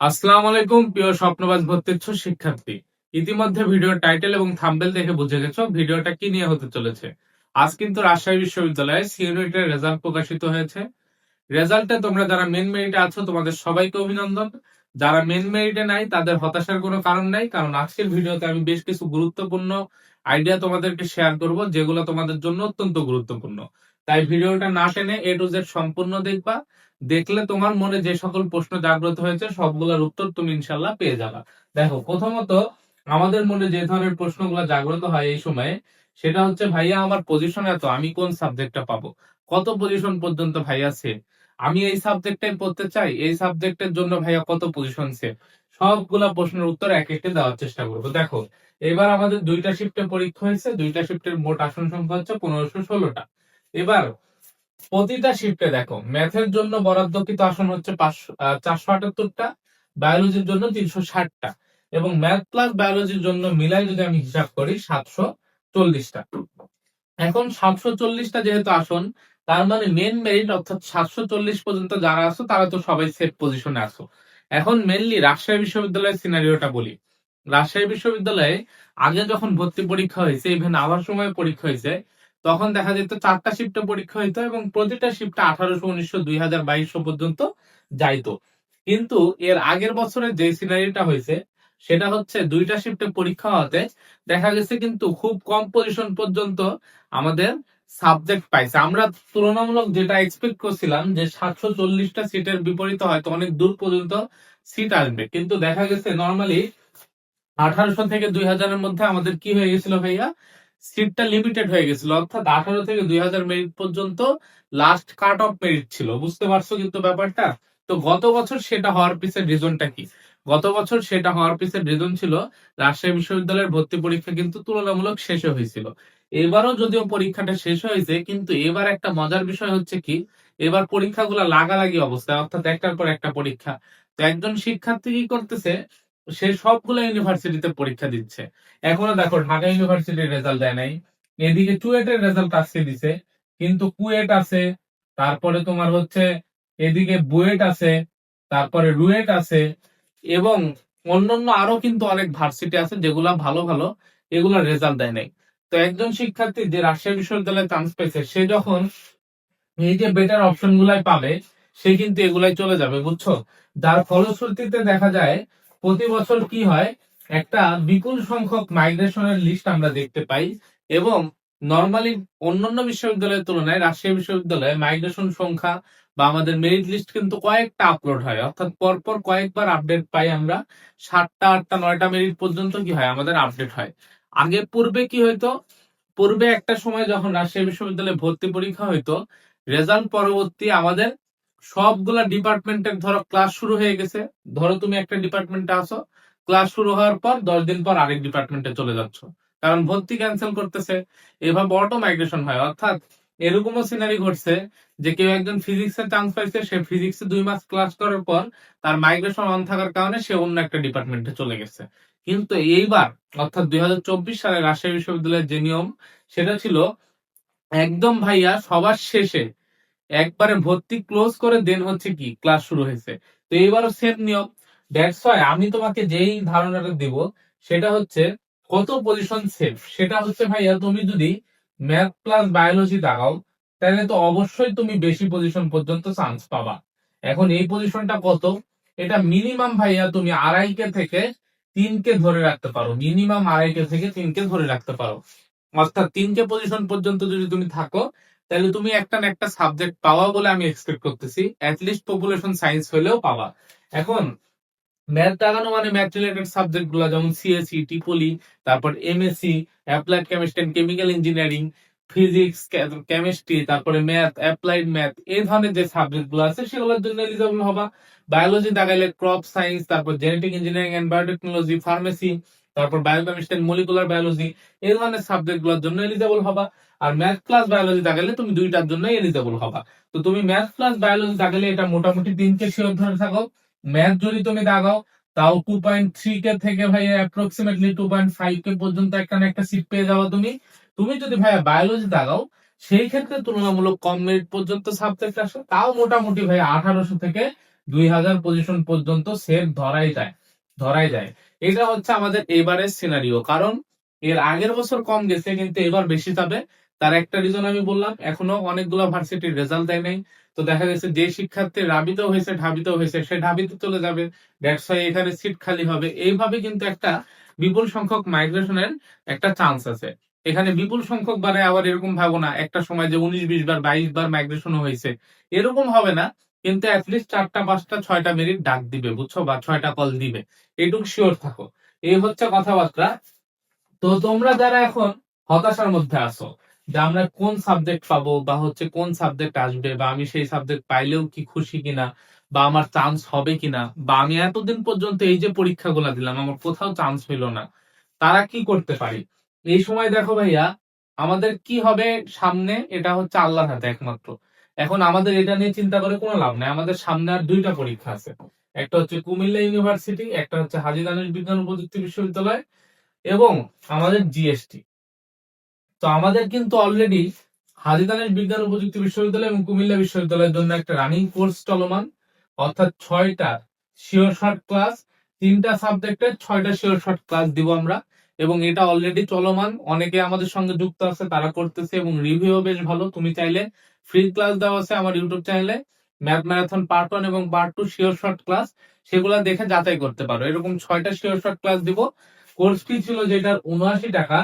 আসসালামু আলাইকুম প্রিয় স্বপ্নবাজ ভর্তিচ্ছ শিক্ষার্থী। ইতিমধ্যে ভিডিওর টাইটেল এবং থাম্বেল দেখে বুঝে গেছো ভিডিওটা কি নিয়ে হতে চলেছে। আজ কিন্তু রাজশাহী বিশ্ববিদ্যালয়ে সি ইউনিটের রেজাল্ট প্রকাশিত হয়েছে। রেজাল্টে তোমরা যারা মেন মেরিটে আছো, তোমাদের সবাইকে অভিনন্দন। যারা মেন মেরিটে নাই, তাদের হতাশার কোনো কারণ নাই, কারণ আজকের ভিডিওতে আমি বেশ কিছু গুরুত্বপূর্ণ আইডিয়া তোমাদেরকে শেয়ার করব, যেগুলো তোমাদের জন্য অত্যন্ত গুরুত্বপূর্ণ। তাই ভিডিওটা না টেনে এ টু জেড সম্পূর্ণ দেখবা। দেখলে তোমার মনে যে সকল প্রশ্ন জাগ্রত হয়েছে, সবগুলোর উত্তর তুমি ইনশাল্লাহ পেয়ে যাবা। দেখো, প্রথমত আমাদের মনে যে ধরনের প্রশ্নগুলো জাগ্রত হয় এই সময়ে, সেটা হচ্ছে, ভাইয়া, আমার পজিশন এত, আমি কোন সাবজেক্টটা পাবো? কত পজিশন পর্যন্ত ভাইয়া সেফ আমি এই সাবজেক্টটাই পড়তে চাই, এই সাবজেক্টের জন্য ভাইয়া কত পজিশন সেফ সবগুলা প্রশ্নের উত্তর এক একটি দেওয়ার চেষ্টা করব। দেখো, এবার আমাদের দুইটা শিফটে পরীক্ষা হয়েছে। দুইটা শিফটের মোট আসন সংখ্যা হচ্ছে পনেরোশো ষোলোটা। এবার প্রতিটা শিফটে দেখো ম্যাথের জন্য বরাদ্দকৃত আসন হচ্ছে পাঁচশো চারশো আটাত্তরটা বায়োলজির জন্য তিনশো ষাটটা এবং ম্যাথ প্লাস বায়োলজির জন্য মিলাই যদি আমি হিসাব করি সাতশো চল্লিশটা। এখন সাতশো চল্লিশটা যেহেতু আসন, তার মানে মেন মেরিট অর্থাৎ সাতশো চল্লিশ পর্যন্ত যারা আসো তারা তো সবাই সেফ পজিশনে আসো এখন মেনলি রাজশাহী বিশ্ববিদ্যালয়ের সিনারিওটা বলি। রাজশাহী বিশ্ববিদ্যালয়ে আগে যখন ভর্তি পরীক্ষা হয়েছে ইভেন আবার সময় পরীক্ষা হয়েছে তখন দেখা যেত চারটা শিফটে পরীক্ষা হইতো এবং প্রতিটা শিফটে আঠারোশো, উনিশশো, দুই হাজার, বাইশশো পর্যন্ত যাইতো। কিন্তু এর আগের বছরের যে সিনারিটা হয়েছে, সেটা হচ্ছে দুইটা শিফটে পরীক্ষা হতে দেখা গেছে কিন্তু খুব কম পজিশন পর্যন্ত আমাদের সাবজেক্ট পাইছে। আমরা তুলনামূলক যেটা এক্সপেক্ট করছিলাম যে সাতশো চল্লিশটা সিটের বিপরীতে হয়তো অনেক দূর পর্যন্ত সিট আসবে। কিন্তু দেখা গেছে নর্মালি আঠারোশো থেকে দুই হাজারের মধ্যে আমাদের কি হয়ে গেছিল ভাইয়া? সিটটা লিমিটেড হয়ে গেছিল। অর্থাৎ আঠারো থেকে দুই হাজার মেরিট পর্যন্ত লাস্ট কাট অফ মেরিট ছিল। বুঝতে পারছ কিন্তু ব্যাপারটা? তো গত বছর সেটা হওয়ার পিছের রিজনটা কি? গত বছর সেটা হওয়ার পিছের রিজন ছিল, রাজশাহী বিশ্ববিদ্যালয়ের ভর্তি পরীক্ষা কিন্তু তুলনামূলক শেষে হয়েছিল। এবারও যদিও পরীক্ষাটা শেষ হয়েছে, কিন্তু এবার একটা মজার বিষয় হচ্ছে কি? এবার পরীক্ষাগুলো লাগালাগি অবস্থায়, অর্থাৎ একটার পর একটা পরীক্ষা। তো একজন শিক্ষার্থী কি করতেছে? সে সবগুলো ইউনিভার্সিটিতে পরীক্ষা দিচ্ছে। এখনও দেখো, ঢাকা ইউনিভার্সিটির রেজাল্ট দেয় নাই। এদিকে চুয়েটের রেজাল্ট আজকে দিছে, কিন্তু কুয়েট আছে, তারপরে তোমার হচ্ছে, এদিকে বুয়েট আছে, তারপরে রুয়েট আছে, এবং অন্যান্য আরও কিন্তু অনেক ভার্সিটি আছে, যেগুলা ভালো ভালো, এগুলা রেজাল্ট দেয় নাই। তো একজন শিক্ষার্থী যে রাজশাহী বিশ্ববিদ্যালয়ে চান্স পেয়েছে, সে যখন এই যে বেটার অপশন গুলাই পাবে, সে কিন্তু এগুলাই চলে যাবে, বুঝছ? যার ফলশ্রুতিতে দেখা যায় প্রতি বছর কি হয়? একটা বিপুল সংখ্যক মাইগ্রেশনের লিস্ট আমরা দেখতে পাই এবং নর্মালি অন্যান্য বিশ্ববিদ্যালয়ের তুলনায় রাজশাহী বিশ্ববিদ্যালয়ে মাইগ্রেশন সংখ্যা বা আমাদের মেরিট লিস্ট কিন্তু কয়েকটা আপলোড হয়। অর্থাৎ পরপর কয়েকবার আপডেট পাই আমরা। সাতটা, আটটা, নয়টা মেরিট পর্যন্ত কি হয়? আমাদের আপডেট হয়। আগে পূর্বে কি হইতো? পূর্বে একটা সময় যখন রাজশাহী বিশ্ববিদ্যালয়ে ভর্তি পরীক্ষা হইতো রেজাল্ট পরবর্তী আমাদের সবগুলা ডিপার্টমেন্টের ধরো ক্লাস শুরু হয়ে গেছে। ধরো তুমি একটা ডিপার্টমেন্টে আসো ক্লাস শুরু হওয়ার পর দশ দিন পর আরেক ডিপার্টমেন্টে চলে যাচ্ছ। কারণ ভর্তি ক্যান্সেল করতেছে, এভাবে অটো মাইগ্রেশন হয়। অর্থাৎ এরকমও সিনারি ঘটছে যে কেউ একজন ফিজিক্স এর চান্স পাইছে, সে ফিজিক্সে দুই মাস ক্লাস করার পর তার মাইগ্রেশন অন থাকার কারণে সে অন্য একটা ডিপার্টমেন্টে চলে গেছে। কিন্তু এইবার, অর্থাৎ দুই হাজার চব্বিশ সালে রাজশাহী বিশ্ববিদ্যালয়ের যে নিয়ম, সেটা ছিল, একদম ভাইয়া সবার শেষে একবারে ভর্তি ক্লোজ করে দেন হচ্ছে কি? ক্লাস শুরু হয়েছে। তো এইবারও সেম নিয়ম। দ্যাটস ওয়াই আমি তোমাকে যেই ধারণাটা দিব, সেটা হচ্ছে কত পজিশন সেফ সেটা হচ্ছে ভাইয়া তুমি যদি ম্যাথ প্লাস বায়োলজি দাগাও তাহলে তো অবশ্যই তুমি বেশি পজিশন পর্যন্ত চান্স পাবা। এখন এই পজিশনটা কত? এটা মিনিমাম ভাইয়া তুমি আড়াই কে থেকে তিন কে ধরে রাখতে পারো। মিনিমাম আড়াই কে থেকে তিন কে ধরে রাখতে পারো। অর্থাৎ তিন কে পজিশন পর্যন্ত যদি তুমি থাকো তাহলে তুমি একটা না একটা সাবজেক্ট পাওয়া বলে আমি এক্সপেক্ট করতেছি। অ্যাটলিস্ট পপুলেশন সায়েন্স হলেও পাওয়া। এখন ম্যাথ দাগানো মানে ম্যাথ রিলেটেড সাবজেক্টগুলো যেমন সিএসসি টিপলি তারপর MSc applied chemistry and chemical engineering physics chemistry তারপরে ম্যাথ অ্যাপ্লাইড ম্যাথ এই ধরনের যে সাবজেক্টগুলো আছে, সেগুলোর জন্য এলিজিবল হবা। বায়োলজি দাগাইলে ক্রপ সায়েন্স তারপর genetic engineering and biotechnology pharmacy তারপর বায়োকেমিস্ট্রি মলিকুলার বায়োলজি এই ধরনের সাবজেক্টগুলোর জন্য এলিজেবল হবা। আর ম্যাথ প্লাস বায়োলজি দাগালে তুমি দুইটার জন্য এলিজেবল হবা। তো তুমি ম্যাথ প্লাস বায়োলজি দাগালে এটা মোটামুটি তিনকে শিওর ধরে থাকো। ম্যাথ যদি তুমি দাগাও, তাও টু পয়েন্ট থ্রি কে থেকে ভাইয়া approximately two point five K পর্যন্ত একটা একটা সিট পেয়ে যাওয়া তুমি। তুমি যদি ভাইয়া বায়োলজি দাগাও, সেই ক্ষেত্রে তুলনামূলক কম মেরিট পর্যন্ত সাবজেক্ট আসে। তাও মোটামুটি ভাইয়া আঠারোশো থেকে দুই হাজার পজিশন পর্যন্ত সেট ধরাই যায়। ধরাই যায়। এটা হচ্ছে আমাদের এবারের সিনারিও কারণ এর আগের বছর কম গেছে, কিন্তু এবার বেশি যাবে। তার একটা রিজন আমি বললাম, এখনও অনেকগুলো ভার্সিটির রেজাল্ট দেয় নাই। তো দেখা গেছে যে শিক্ষার্থী রাবিত হয়েছে ঢাবিত হয়েছে, সে ঢাবিতে চলে যাবে। ওয়াই এখানে সিট খালি হবে। এইভাবে কিন্তু একটা বিপুল সংখ্যক মাইগ্রেশনের একটা চান্স আছে। এখানে বিপুল সংখ্যক বারে আবার এরকম ভাবো না, একটা সময় যে উনিশ, বিশ বার, বাইশ বার মাইগ্রেশন হয়েছে। এরকম হবে না। কিন্তু অ্যাটলিস্ট চারটা, পাঁচটা, ছয়টা মেরিট ডাক দিবে, বুঝছ? বা ছয়টা কল দিবে। এইটুকু শিওর থাকো। এই হচ্ছে কথাবার্তা। তো তোমরা যারা এখন হতাশার মধ্যে আছো, যে আমরা কোন সাবজেক্ট পাবো বা হচ্ছে কোন সাবজেক্ট আসবে বা আমি সেই সাবজেক্ট পাইলেও কি খুশি কিনা বা আমার চান্স হবে কিনা বা আমি এতদিন পর্যন্ত এই যে পরীক্ষাগুলো দিলাম, আমার কোথাও চান্স হইল না, তারা কি করতে পারি? এই সময় দেখো ভাইয়া, আমাদের কি হবে সামনে? এটা হচ্ছে আল্লাহর হাতে একমাত্র। এখন আমাদের এটা নিয়ে চিন্তা করে কোনো লাভ নাই। আমাদের সামনে আর দুইটা পরীক্ষা আছে। একটা হচ্ছে কুমিল্লা ইউনিভার্সিটি, একটা হচ্ছে হাজী দানেশ বিজ্ঞান প্রযুক্তি বিশ্ববিদ্যালয় এবং আমাদের জিএসটি। তো আমাদের কিন্তু অলরেডি হাজী দানেশ বিজ্ঞান প্রযুক্তি বিশ্ববিদ্যালয় এবং কুমিল্লা বিশ্ববিদ্যালয়ের জন্য একটা রানিং কোর্স চলমান। অর্থাৎ ছয়টা শিওর শর্ট ক্লাস তিনটা সাবজেক্টের ছয়টা শিওর শর্ট ক্লাস দিব আমরা এবং এটা অলরেডি চলমান। অনেকে আমাদের সঙ্গে যুক্ত আছে, তারা করতেছে এবং রিভিউ বেশ ভালো। তুমি চাইলে ফ্রি ক্লাস দেওয়া আছে আমার ইউটিউব চ্যানেলে। ম্যাথ ম্যারাথন পার্ট ওয়ান এবং part two sure short class সেগুলা দেখে যাচাই করতে পারো। এরকম ছয়টা শিওর শর্ট ক্লাস দিব। কোর্স ফি ছিল যেটার উনআশি টাকা,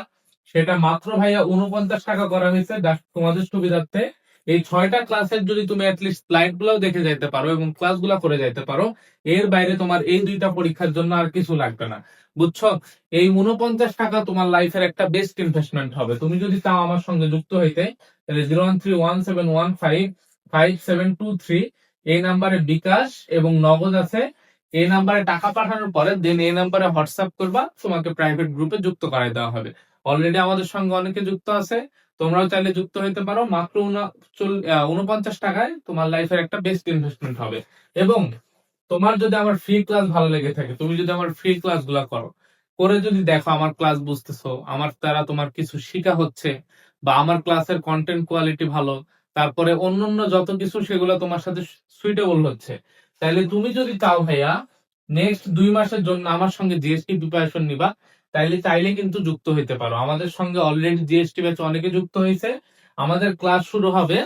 সেটা মাত্র ভাইয়া উনপঞ্চাশ টাকা করা হয়েছে। তোমাদের সুবিধার্থে এই ছয়টা ক্লাসের যদি তুমি অ্যাটলিস্ট স্লাইড গুলাও দেখে যাইতে পারো এবং ক্লাসগুলা করে যাইতে পারো, এর বাইরে তোমার এই দুইটা পরীক্ষার জন্য আর কিছু লাগবে না। বুঝছ? এই উনপঞ্চাশ টাকা তোমার লাইফের একটা বেস্ট ইনভেস্টমেন্ট হবে। তুমি যদি চাও আমার সঙ্গে যুক্ত হইতে, তাহলে zero one three one seven one five five seven two three এই নাম্বারে বিকাশ এবং নগদ আছে। এই নাম্বারে টাকা পাঠানোর পরে দেন এই নাম্বারে হোয়াটসঅ্যাপ করবা, তোমাকে প্রাইভেট গ্রুপে যুক্ত করাই দেওয়া হবে। অলরেডি আমাদের সঙ্গে অনেকে যুক্ত আছে। তোমরাও চাইলে যুক্ত হইতে পারো। মাত্র উনপঞ্চাশ টাকায় তোমার লাইফের একটা বেস্ট ইনভেস্টমেন্ট হবে। এবং তোমার যদি আমার ফ্রি ক্লাস ভালো লেগে থাকে, তুমি যদি আমার ফ্রি ক্লাসগুলা করো, করে যদি দেখো আমার ক্লাস বুঝতেছো, আমার দ্বারা তোমার কিছু শিখা হচ্ছে, বা আমার ক্লাসের কন্টেন্ট কোয়ালিটি ভালো, তারপরে অন্যান্য যত কিছু সেগুলো তোমার সাথে সুইটেবল হচ্ছে, তাহলে তুমি যদি চাও ভাইয়া নেক্সট দুই মাসের জন্য আমার সঙ্গে জিএসটি প্রিপারেশন নিবা। তাইলে চাইলে কিন্তু যুক্ত হইতে পারো। আমাদের সঙ্গে অলরেডি জিএসটি ব্যাচ অনেকে যুক্ত হয়েছে আমাদের ক্লাস শুরু হবে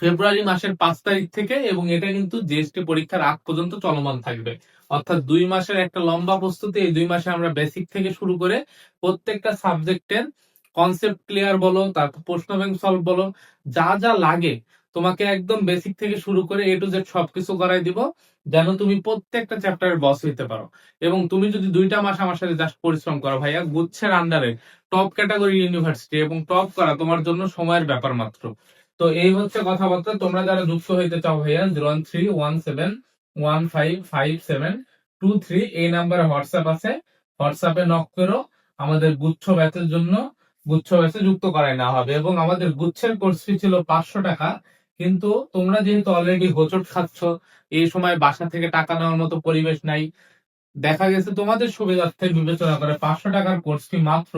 ফেব্রুয়ারি মাসের পাঁচ তারিখ থেকে এবং এটা কিন্তু জিএসটি পরীক্ষার আগ পর্যন্ত চলমান থাকবে। অর্থাৎ দুই মাসের একটা লম্বা প্রস্তুতি, এই দুই মাসে আমরা বেসিক থেকে শুরু করে প্রত্যেকটা সাবজেক্টের কনসেপ্ট ক্লিয়ার বলো, তারপর প্রশ্ন ব্যাংক সলভ বলো, যা যা লাগে তোমাকে একদম বেসিক থেকে শুরু করে এ টু জেড সবকিছু করাই দিব, যেন তুমি প্রত্যেকটা চ্যাপ্টারের বস হইতে পারো। এবং তুমি যদি দুইটা মাস আমার সাথে জাস্ট পরিশ্রম করো ভাইয়া, গুচ্ছের আন্ডারে টপ ক্যাটাগরি ইউনিভার্সিটি এবং টপ করা তোমার জন্য সময়ের ব্যাপার মাত্র। তো এই হচ্ছে কথাবার্তা, তোমরা যারা যুক্ত হইতে চাও ভাইয়া zero one three one seven one five five seven two three এই নাম্বারে হোয়াটসঅ্যাপ আছে। হোয়াটসঅ্যাপে নক করো, আমাদের গুচ্ছ ব্যাচের জন্য গুচ্ছ ব্যাচে যুক্ত করাই না হবে। এবং আমাদের গুচ্ছের কোর্স ফি ছিল পাঁচশো টাকা। কিন্তু তোমরা যেহেতু অলরেডি হোচট খাচ্ছ, এই সময় বাসা থেকে টাকা নেওয়ার মতো পরিবেশ নাই। দেখা গেছে তোমাদের সুবিধার্থে বিবেচনা করে পাঁচশো টাকার কোর্স ফি মাত্র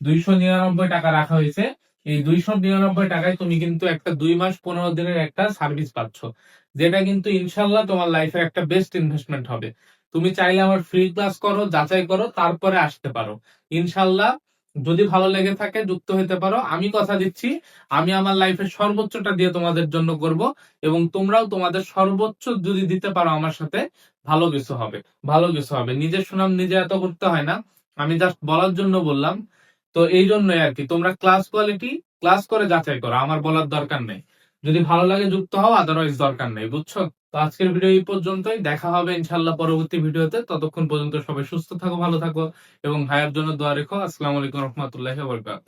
দুইশো নিরানব্বই টাকা রাখা হয়েছে। এই দুইশো নিরানব্বই টাকায় তুমি কিন্তু একটা দুই মাস পনেরো দিনের একটা সার্ভিস পাচ্ছ, যেটা কিন্তু ইনশাল্লাহ তোমার লাইফে একটা বেস্ট ইনভেস্টমেন্ট হবে। তুমি চাইলে আমার ফ্রি ক্লাস করো, যাচাই করো, তারপরে আসতে পারো। ইনশাল্লাহ যদি ভালো লেগে থাকে, যুক্ত হতে পারো। আমি কথা দিচ্ছি, আমি আমার লাইফের সর্বোচ্চটা দিয়ে তোমাদের জন্য করব এবং তোমরাও তোমাদের সর্বোচ্চ যদি দিতে পারো আমার সাথে, ভালো কিছু হবে, ভালো কিছু হবে। নিজের সুনাম নিজে এত করতে হয় না। আমি জাস্ট বলার জন্য বললাম। তো এই জন্যই আর কি, তোমরা ক্লাস কোয়ালিটি ক্লাস করে যাচাই করো, আমার বলার দরকার নেই। যদি ভালো লাগে যুক্ত হও আদারওয়াইজ দরকার নেই, বুঝছ? তো আজকের ভিডিও এই পর্যন্তই। দেখা হবে ইনশাল্লাহ পরবর্তী ভিডিওতে। ততক্ষণ পর্যন্ত সবাই সুস্থ থাকো, ভালো থাকো এবং ভাইয়ের জন্য দোয়া রেখো। আসসালামু আলাইকুম রহমতুল্লাহ বরকাত